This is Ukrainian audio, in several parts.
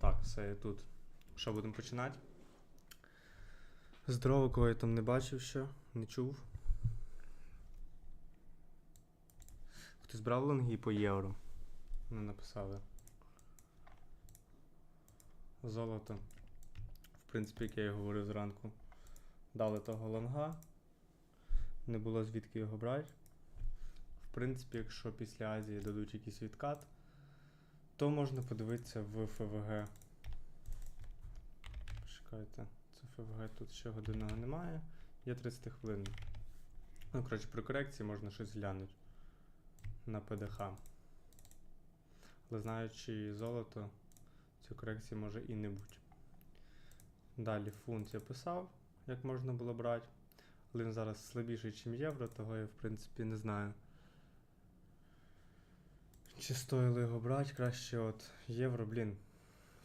Так, все я тут. Що будемо починати? Здорово, кого я там не бачив ще, не чув. Хтось брав лонги по євро? Не написали. Золото. В принципі, як я і говорив зранку. Дали того лонга. Не було звідки його брати. В принципі, якщо після Азії дадуть якийсь відкат, то можна подивитися в ФВГ. Чекайте, це ФВГ тут ще годинного немає. Є 30 хвилин. Ну, коротше, при корекції можна щось глянути на ПДХ. Але знаючи золото, цієї корекції може і не бути. Далі фунт я писав, як можна було брати. Але він зараз слабіший, ніж євро, того я в принципі не знаю. Чи стоїло його брати? Краще от євро, блін.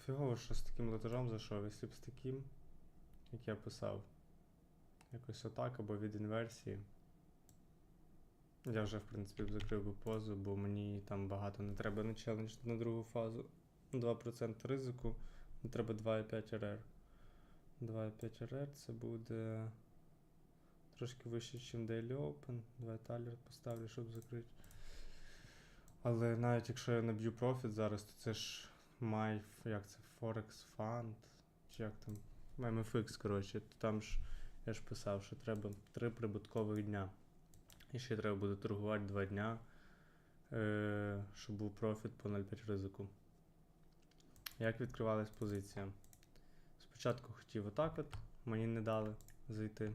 Фігово, що з таким летажом зайшов, якщо б з таким, як я писав. Якось отак або від інверсії. Я вже, в принципі, закрив би позу, бо мені там багато не треба на челендж на другу фазу. 2% ризику, не треба 2,5 РР. 2,5 РР це буде трошки вище, ніж Daily Open. Давай талер поставлю, щоб закрити. Але навіть якщо я наб'ю профіт зараз, то це ж май, як це, Forex Fund, чи як там, MFX, коротше, то там ж я ж писав, що треба 3 прибуткових дня. І ще треба буде торгувати 2 дня, е, щоб був профіт по 0,5 ризику. Як відкривалась позиція? Спочатку хотів отак от, мені не дали зайти.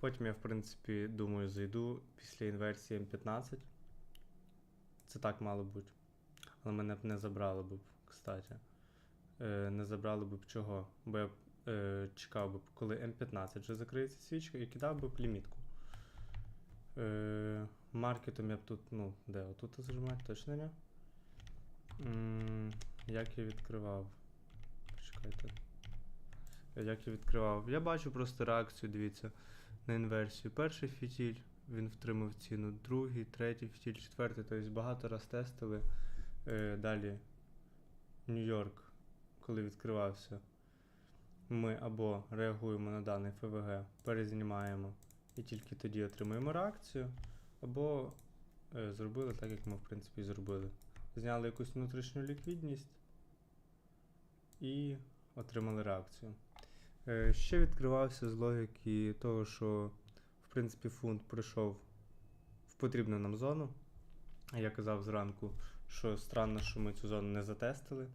Потім я, в принципі, думаю, зайду після інверсії М15. Це так мало бути. Але мене б не забрали б, кстати. Е, не забрали б чого? Бо я е, чекав би, коли М15 вже закриється свічка і кидав би б лімітку. Е, маркетом я б тут, ну, де? Отут зажимати, точно не? Як я відкривав? Почекайте. Як я відкривав? Я бачу просто реакцію, дивіться, на інверсію. Перший фітіль, він втримав ціну, другий, третій фітіль, четвертий, тобто багато раз тестили. Е, далі Нью-Йорк, коли відкривався. Ми або реагуємо на даний ФВГ, перезнімаємо і тільки тоді отримуємо реакцію, або е, зробили так, як ми в принципі зробили. Зняли якусь внутрішню ліквідність і отримали реакцію. Е, ще відкривався з логіки того, що принципі фунт прийшов в потрібну нам зону. Я казав зранку, що странно, що ми цю зону не затестили.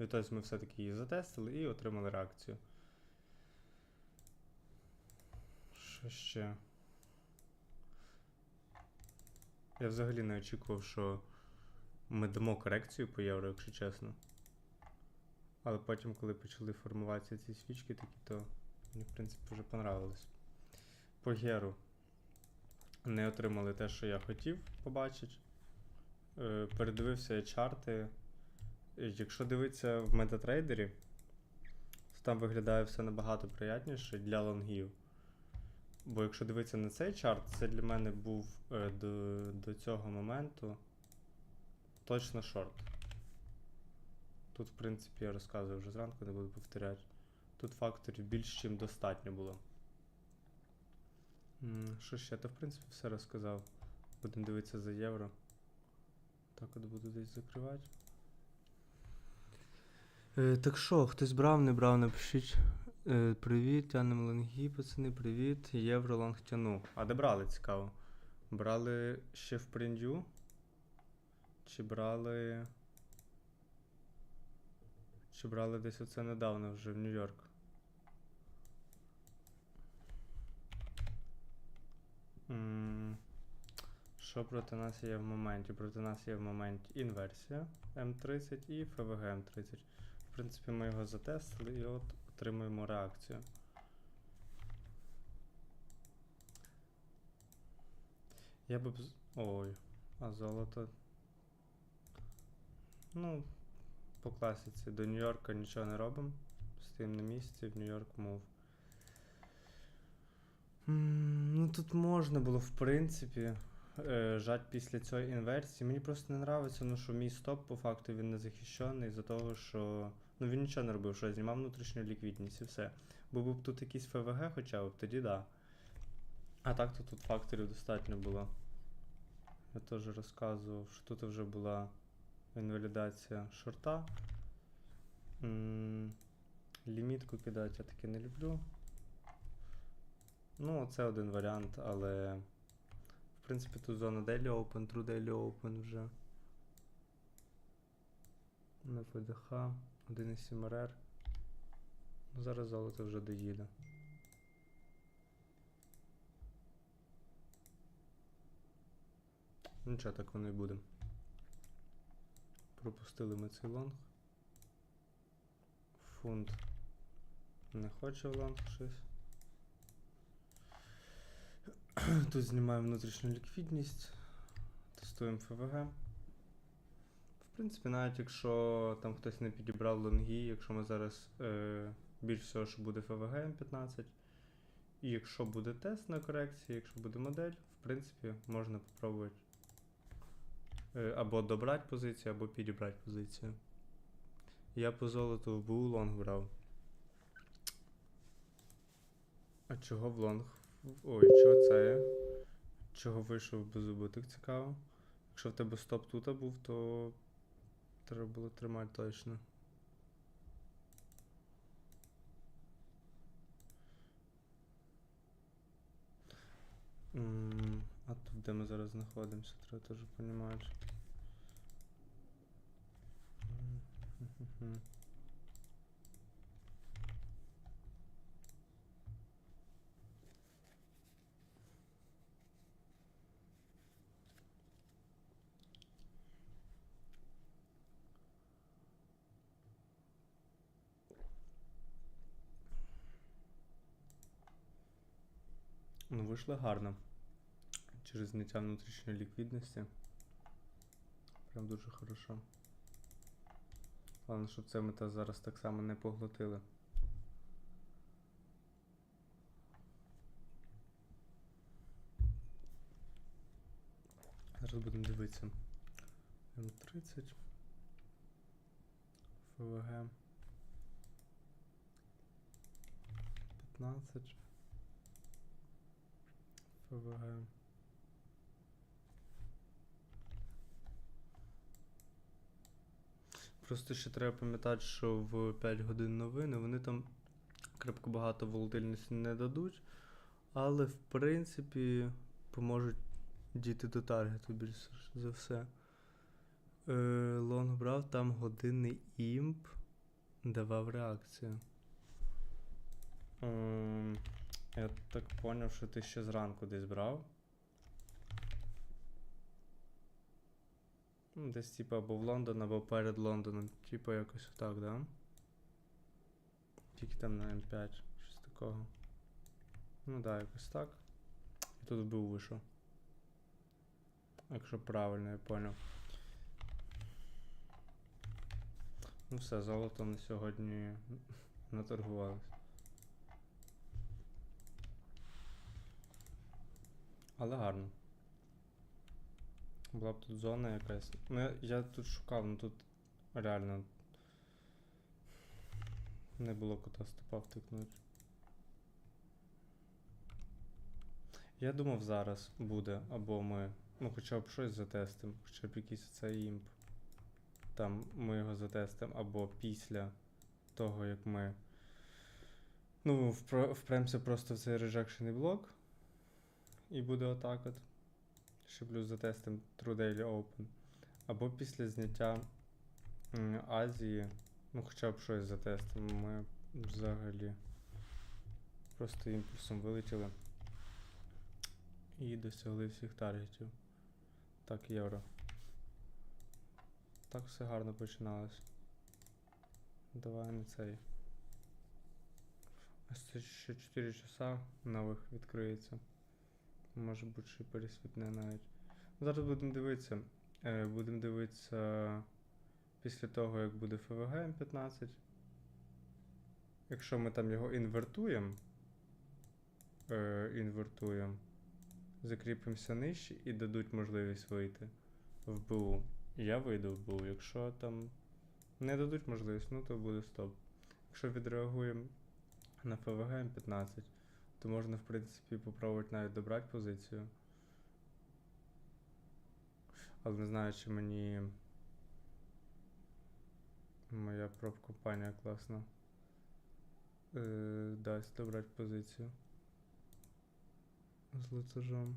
Відтось ми все-таки її затестили і отримали реакцію. Що ще? Я взагалі не очікував, що ми дамо корекцію по євро, якщо чесно. Але потім, коли почали формуватися ці свічки, такі, то мені, в принципі, вже понравилось. По геру не отримали те, що я хотів побачити. Е, передивився чарти. Е, Якщо дивитися в метатрейдері, то там виглядає все набагато приятніше для лонгів. Бо якщо дивитися на цей чарт, це для мене був е, до, до цього моменту точно шорт. Тут, в принципі, я розказую вже зранку, не буду повторяти. Тут факторів більш чим достатньо було. Що ще? То в принципі все розказав. Будемо дивитися за євро. Так от буду десь закривати. Е, так що, хтось брав, не брав, напишіть. Е, привіт, тянем лонги, пацани, привіт. Євро лонг тяну. А де брали, цікаво? Брали ще в приндю? Чи брали. Чи брали десь оце недавно вже в Нью-Йорк? Що проти нас є в моменті? Проти нас є в моменті інверсія М30 і ФВГ М30. В принципі, ми його затестили і от отримуємо реакцію. Я би. б Ой, а золото. Ну, по класиці до Нью-Йорка нічого не робимо. Стоїмо на місці, в Нью-Йорк мов. Ну тут можна було, в принципі, е, жать після цієї інверсії. Мені просто не нравиться, ну що мій стоп по факту він не захищений за того, що Ну він нічого не робив, що я знімав внутрішню ліквідність і все. Бо був тут якийсь ФВГ хоча б, тоді да. А так то тут факторів достатньо було. Я теж розказував, що тут вже була інвалідація шорта. Лімітку кидати я таки не люблю. Ну, це один варіант, але. В принципі, тут зона Daily Open, True Daily Open вже. На ПДХ, 1,7 РР. Ну, зараз золото вже доїде. Нічого так воно і буде. Пропустили ми цей лонг. Фунт не хоче в лонг щось. Тут знімаємо внутрішню ліквідність, тестуємо ФВГ. В принципі, навіть якщо там хтось не підібрав лонги, якщо ми зараз е, більш всього, що буде ФВГ М15, і якщо буде тест на корекції, якщо буде модель, в принципі, можна попробувати е, або добрати позицію, або підібрати позицію. Я по золоту в БУ лонг брав. А чого в лонг? Ой, чого це? Чого вийшов без убиток, цікаво. Якщо в тебе стоп тут був, то треба було тримати точно. А тут де ми зараз знаходимося, треба теж розуміти. Вийшло гарно. Через зняття внутрішньої ліквідності. Прям дуже хорошо. Головне, щоб це ми та зараз так само не поглотили. Зараз будемо дивитися. М30. ФВГ. 15. ФВГ. Просто ще треба пам'ятати, що в 5 годин новини вони там крепко багато волатильності не дадуть, але в принципі поможуть дійти до таргету більш за все. Е, Лонг брав, там годинний імп давав реакцію. Я так поняв, що ти ще зранку десь брав. Ну, Десь типу або в Лондон, або перед Лондоном. Типу якось отак, да? Тільки там на М5, щось такого. Ну да, якось так. І тут був вийшов. Якщо правильно я поняв. Ну все, золото на сьогодні наторгувалось. Але гарно. Була б тут зона якась. Ну, я, тут шукав, ну тут реально не було кота стопа втикнути. Я думав зараз буде, або ми. Ну, хоча б щось затестимо, хоча б якийсь цей імп. Там ми його затестимо, або після того, як ми. Ну, впремся просто в цей rejection блок. І буде отак от. Ще плюс затестим True Daily Open. Або після зняття Азії. Ну, хоча б щось затестимо. Ми взагалі просто імпульсом вилетіли. І досягли всіх таргетів. Так, євро. Так все гарно починалось. Давай на цей. Ось це ще 4 часа нових відкриється. Може бути ще пересвітне навіть. Зараз будемо дивитися. Е, будемо дивитися після того, як буде ФВГ М15. Якщо ми там його інвертуємо, е, інвертуємо, закріпимося нижче і дадуть можливість вийти в БУ. Я вийду в БУ. Якщо там Не дадуть можливість, ну то буде стоп. Якщо відреагуємо на ФВГ М15, то можна, в принципі, попробувати навіть добрати позицію. Але не знаю, чи мені моя проб-компанія класна е, дасть добрати позицію. З лутажом.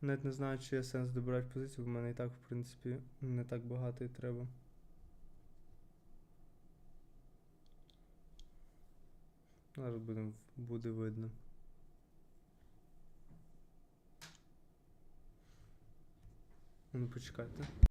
Навіть не знаю, чи є сенс добирати позицію, бо в мене і так, в принципі, не так багато і треба. Зараз будем, буде видно. Ну, почекайте.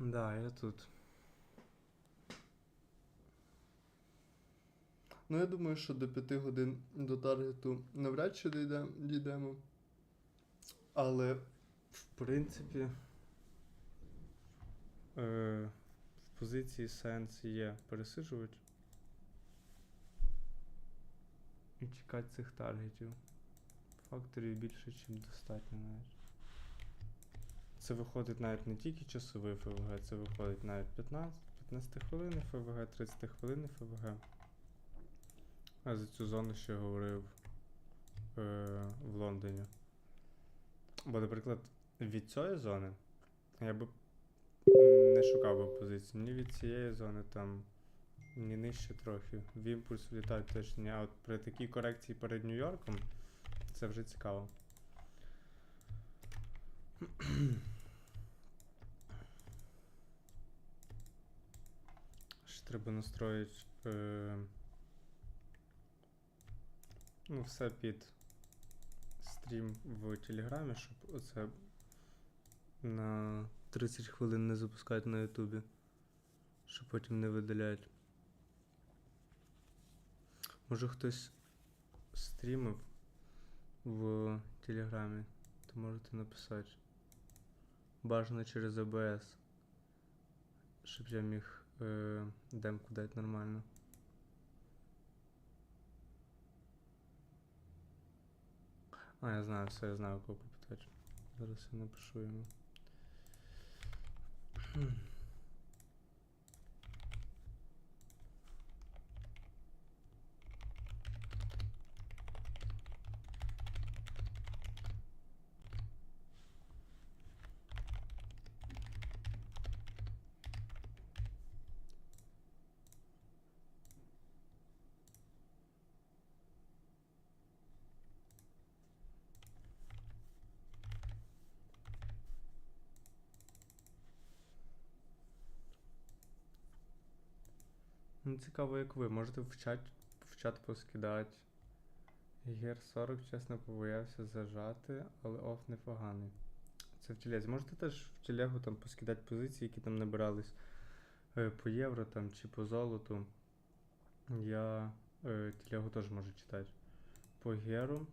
Да, я тут. Ну, я думаю, що до 5 годин до таргету навряд чи дійде, дійдемо. Але, в принципі, е, в позиції сенс є пересиджувати і чекати цих таргетів. Факторів більше, ніж достатньо навіть. Це виходить навіть не тільки часовий ФВГ, це виходить навіть 15, 15 хвилин ФВГ, 30 хвилин ФВГ. А за цю зону ще говорив е, в Лондоні. Бо, наприклад, від цієї зони я би не шукав би позицію. Ні від цієї зони там, ні нижче трохи. В імпульс влітають точно. А от при такій корекції перед Нью-Йорком це вже цікаво. Ще треба настроїти е, ну, все під стрім в Телеграмі, щоб оце на 30 хвилин не запускати на Ютубі, щоб потім не видаляти. Може хтось стрімив в Телеграмі, то можете написати. Бажано через АБС. Щоб я міг е, демку дати нормально. А, я знаю, все, я знаю, кого попитати. Зараз я напишу йому. Ну, цікаво, як ви. Можете в чат, в чат поскидати. Гер 40, чесно, побоявся зажати, але оф непоганий. Це в телезі. Можете теж в телегу там поскидати позиції, які там набирались е, по євро там чи по золоту. Я е, телегу теж можу читати. По геру.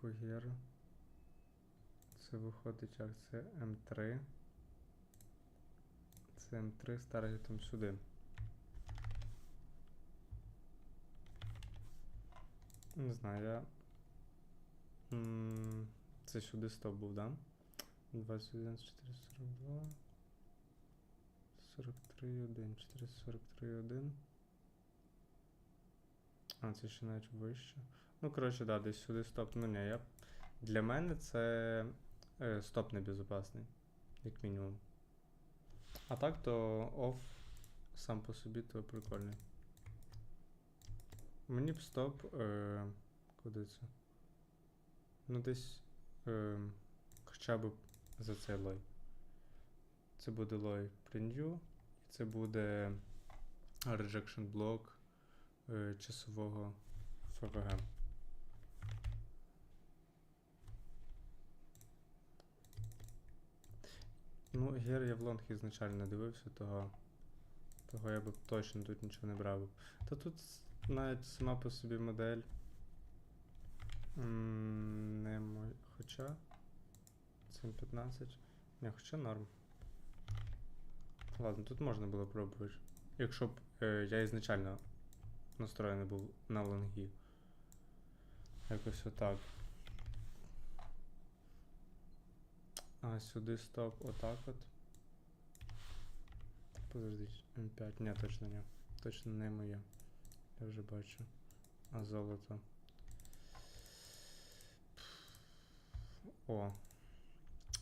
По геру. Це виходить як це М3. Це М3 з таргетом сюди. Не знаю, я. Це сюди стоп був, да? 21, 442. 43, 1, 443, 1. А, це ще навіть вище. Ну, коротше, да, десь сюди стоп. Ну, ні, я. Для мене це е, стоп небезопасний, як мінімум. А так то оф сам по собі то прикольний. Мені б стоп. Е, куди це? Ну десь е, хоча б за цей лой. Це буде лой preview, і це буде rejection block е, часового ФВГ. Ну, гер я в лонг ізначально дивився, того Того я б точно тут нічого не брав. Та тут навіть сама по собі модель. м, Не мо... Хоча. 715. Не, хоча норм. Ладно, тут можна було пробувати. Якщо б е, я ізначально настроєний був на лонгі. Якось отак. А сюди стоп, отак от. Подождіть, М5. Ні, точно ні. Точно не моє. Я вже бачу. А золото. О.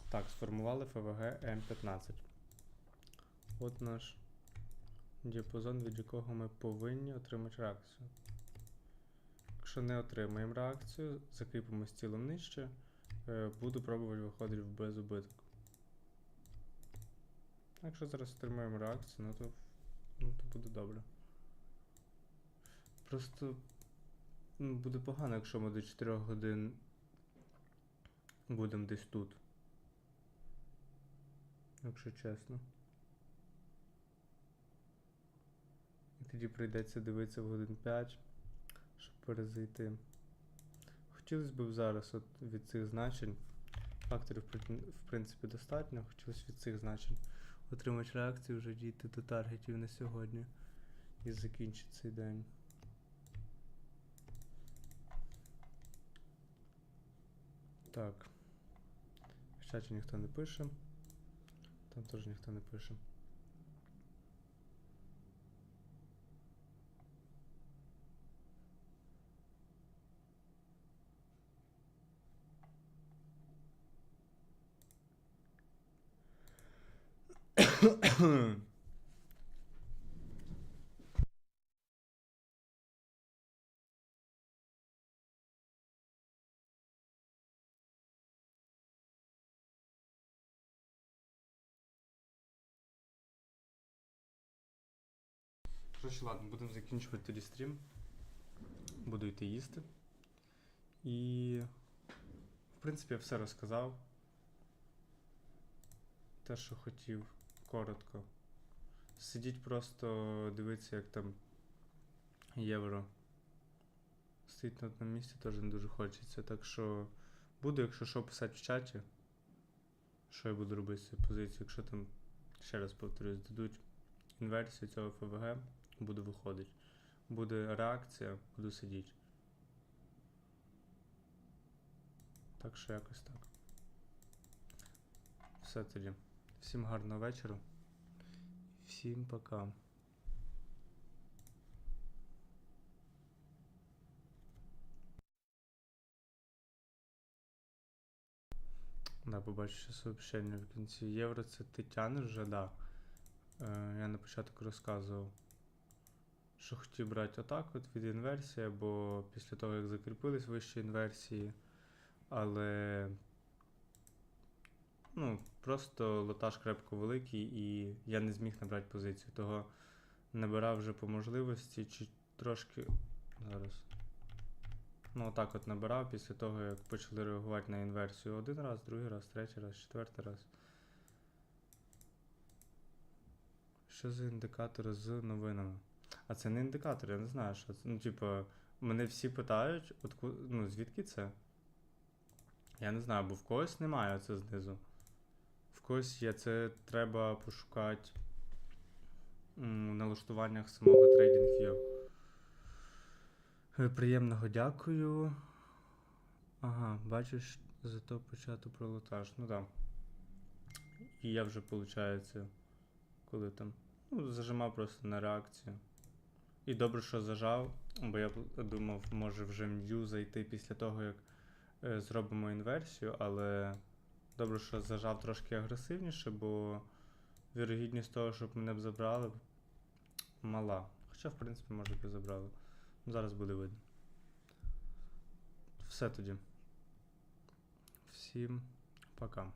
Так, сформували ФВГ М15. От наш діапазон, від якого ми повинні отримати реакцію. Якщо не отримаємо реакцію, закріпимось тілом нижче, буду пробувати виходити в безубиток. Якщо зараз отримаємо реакцію, ну то, ну, то буде добре. Просто ну, буде погано, якщо ми до 4 годин будемо десь тут. Якщо чесно. І тоді прийдеться дивитися в годин 5, щоб перезайти. Хотілося б зараз от від цих значень. Факторів, в принципі, достатньо. Хотілося від цих значень отримати реакцію, вже дійти до таргетів на сьогодні. І закінчити цей день. Так. В чаті ніхто не пише. Там теж ніхто не пише. Коротше, ладно, будемо закінчувати тоді стрім. Буду йти їсти. І. В принципі, я все розказав. Те, що хотів, коротко. Сидіть просто, дивитися, як там євро. Стоїть на одному місці теж не дуже хочеться. Так що буду, якщо що, писати в чаті. Що я буду робити з цією позицією, якщо там, ще раз повторюсь, дадуть інверсію цього ФВГ, буду виходити. Буде реакція, буду сидіти. Так що якось так. Все тоді. Всім гарного вечора. Всім пока. Да, побачу ще сообщення в кінці. Євро це ти тянеш вже, да. Е, я на початку розказував, що хотів брати отак от від інверсії, бо після того, як закріпились вищі інверсії, але ну, просто лотаж крепко великий і я не зміг набрати позицію. Того набирав вже по можливості, чи трошки. Зараз. Ну, отак от набирав після того, як почали реагувати на інверсію один раз, другий раз, третій раз, четвертий раз. Що за індикатори з новинами? А це не індикатор, я не знаю, що це. Ну, типу, мене всі питають, отку... ну, звідки це? Я не знаю, бо в когось немає це знизу. В когось є, це треба пошукати в налаштуваннях самого TradingView. Е, Приємного дякую. Ага, бачиш, зато почати про лотаж. Ну так. І я вже, виходить, коли там. Ну, зажимав просто на реакцію. І добре, що зажав, бо я думав, може вже м'ю зайти після того, як е, зробимо інверсію, але добре, що зажав трошки агресивніше, бо вірогідність того, щоб мене б забрали, мала. Хоча, в принципі, може б і забрали. Ну, Зараз буде видно. Все тоді. Всім пока.